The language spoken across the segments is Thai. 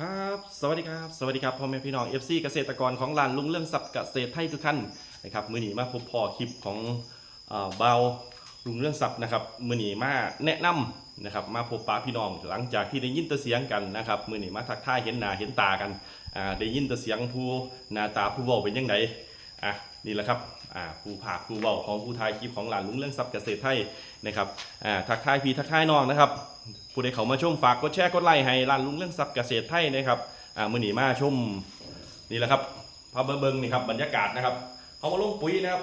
ครับสวัสดีครับสวัสดีครับพ่อแม่พี่น้อง FC เกษตรกรของลานลุงเรื่องสับเกษตรไทยทุกท่านนะครับมือหนีมาพบพ่อคลิปของเบาลุงเรื่องสับนะครับมือหนีมาแนะนำนะครับมาพบปะพี่น้องหลังจากที่ได้ยินแตัวเสียงกันนะครับมือหนีมาทักทายเห็นหน้าเห็นตากันได้ยินแตัวเสียงผู้หน้าตาผู้เว้าเป็นยังไงอะนี่แหละครับอ่าผู้ผากผู้เว้าของผู้ทายคลิปของลานลุงเรื่องสับเกษตรไทยนะครับอ่าทักทายพี่ทักทายน้องนะครับ ผู้ใดเขามาชมฝากกดแชร์กดไลค์ให้ร้านลุงเรื่องซับเกษตรไทยนะครับอ่ามื่อนี้มาชมนี่แหละครับพาเบิ้งนี่ครับบรรยากาศนะครับเขามาลงปุ๋ยนะครับ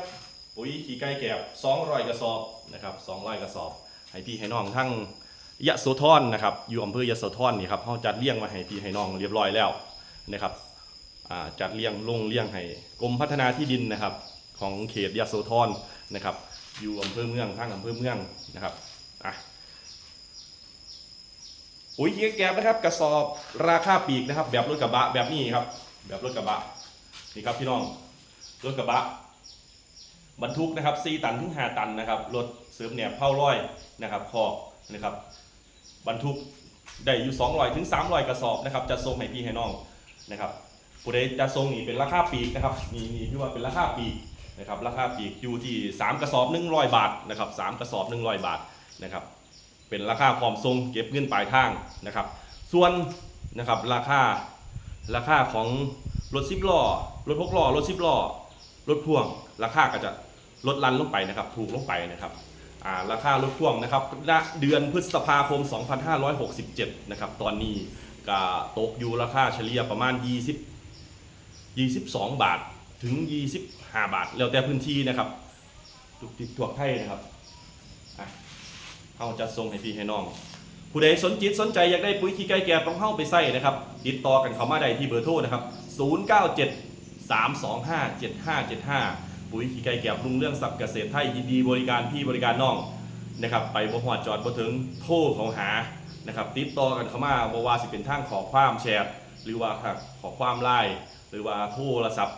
ปุ๋ยขี้ไก่แกบ200กระสอบนะครับ200กระสอบ ให้พี่ให้น้องทั้งยะโสธรนะครับอยู่อำเภอยะโสธรนี่ครับเขาจัดเลี้ยงมาให้พี่ให้น้องเรียบร้อยแล้วนะครับอ่าจัดเลี้ยงลงเลี้ยงให้กรมพัฒนาที่ดินนะครับ ของเขตยะโสธรนะครับ อยู่อำเภอเมืองทั้งอำเภอเมืองนะครับอะ ปุ๋ยขี้แกบนะครับ กระสอบราคาปีกนะครับ แบบรถกระบะแบบนี้ครับ แบบรถกระบะนี่ครับพี่น้องรถกระบะบรรทุกนะครับ4ตันถึง5ตันนะครับรถเสริมแหนบเผาร้อยนะครับคอกนะครับ บรรทุกได้อยู่200ถึง300 กระสอบนะครับจะส่งให้พี่ให้น้องนะครับผู้ใดจะส่งนี่เป็นราคาปีกนะครับนี่นี่ที่ว่าเป็นราคาปีกนะครับราคาปีกอยู่ที่ 3 กระสอบ100 บาทนะครับ3กระสอบ 100 บาทนะครับ เป็นราคาพร้อมทรงเก็บเงินปลายทางนะครับ ส่วนนะครับราคาราคาของรถซิปล้อรถหกล้อรถซิปล้อรถพ่วง ราคาก็จะลดลันลงไปนะครับ ถูกลงไปนะครับาราคารถพ่วงนะครับณเดือนพฤษภาคม 2567 นะครับ ตอนนี้ก็ตกอยู่ราคาเฉลี่ยประมาณ 20 22 บาทถึง 25 บาท แล้วแต่พื้นที่นะครับทุกทิศทั่วไทยนะครับาจะส่งให้พี่ให้น้อง ผู้ใดสนจิตสนใจอยากได้ปุ๋ยขี้ไก่แก่ต้องเข้าไปใส่นะครับ ติดต่อกันเข้ามาได้ที่เบอร์โทรนะครับ 097 325 7575 ปุ๋ยขี้ไก่แก่ปรุงเรื่องสับเกษตรไทยยินดีบริการพี่บริการน้องนะครับไปบ่ฮอดจอดบ่ถึงโทรเขาหานะครับติดต่อกันเข้ามาบ่ว่าสิเป็นทางขอความแชทหรือว่าขอความไลน์หรือว่าโทรศัพท์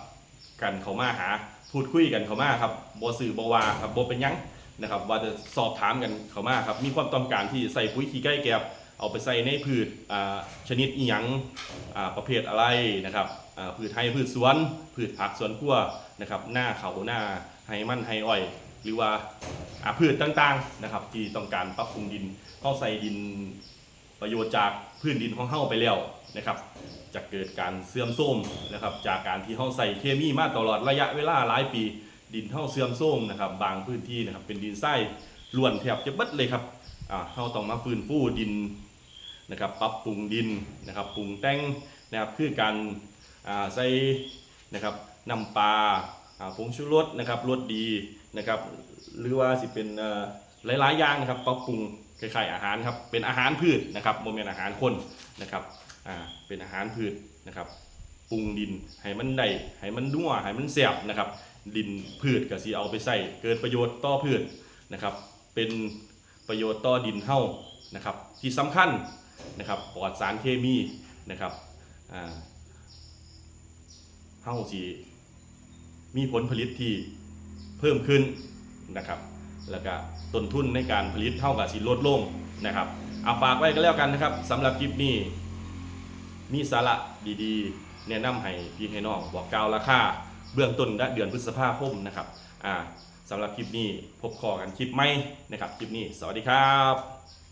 กันเข้ามาหาพูดคุยกันเข้ามาครับบ่สื่อบ่ว่าครับบ่เป็นยัง นะครับว่าจะสอบถามกันเขามาครับมีความต้องการที่ใส่ปุ๋ยขี้ไก่แกบเอาไปใส่ในพืชอ่าชนิดอีหยังอ่าประเภทอะไรนะครับอ่าพืชไทยพืชสวนพืชผักสวนครัวนะครับหน้าเขาหน้าไฮมันไฮอ้อย หรือว่าอ่าพืชต่างๆนะครับที่ต้องการปรับปรุงดินเข้าใส่ดินประโยชน์จากพื้นดินของเฮาไปแล้วนะครับจะเกิดการเสื่อมโทรมนะครับจากการที่เฮาใส่เคมีมาตลอดระยะเวลาหลายปี ดินเท่าเสื่อมโทรมนะครับ บางพื้นที่นะครับ เป็นดินทรายล้วนแทบจะเบิดเลยครับอ่าเราต้องมาฟื้นฟูดินนะครับ ปรับปรุงดินนะครับ ปรุงแต่งนะครับคือการอ่าใส่นะครับน้ำปลาอ่าผงชูรสนะครับรสดีนะครับ หรือว่าสิเป็นอ่อหลายๆอย่างนะครับปรับปรุงคล้ายๆอาหารครับเป็นอาหารพืชนะครับโมเมนอาหารคนนะครับอ่าเป็นอาหารพืชนะครับ ปรุงดินให้มันได้ให้มันนัวให้มันแซ่บนะครับ ดินพืชก็สิเอาไปใส่เกิดประโยชน์ต่อพืชนะครับ เป็นประโยชน์ต่อดินเฮานะครับ ที่สำคัญนะครับปลอดสารเคมีนะครับอ่าเฮาสิมีผลผลิตที่เพิ่มขึ้นนะครับ แล้วก็ต้นทุนในการผลิตเท่ากับสิลดลงนะครับเอาฝากไว้ก็แล้วกันนะครับสำหรับคลิปนี้มีสาระดีๆ แนะนำให้พี่ให้น้องบอกกล่าวราคาเบื้องต้นเดือนพฤษภาคมนะครับอ่าสำหรับคลิปนี้พบคอกันคลิปใหม่นะครับคลิปนี้ สวัสดีครับ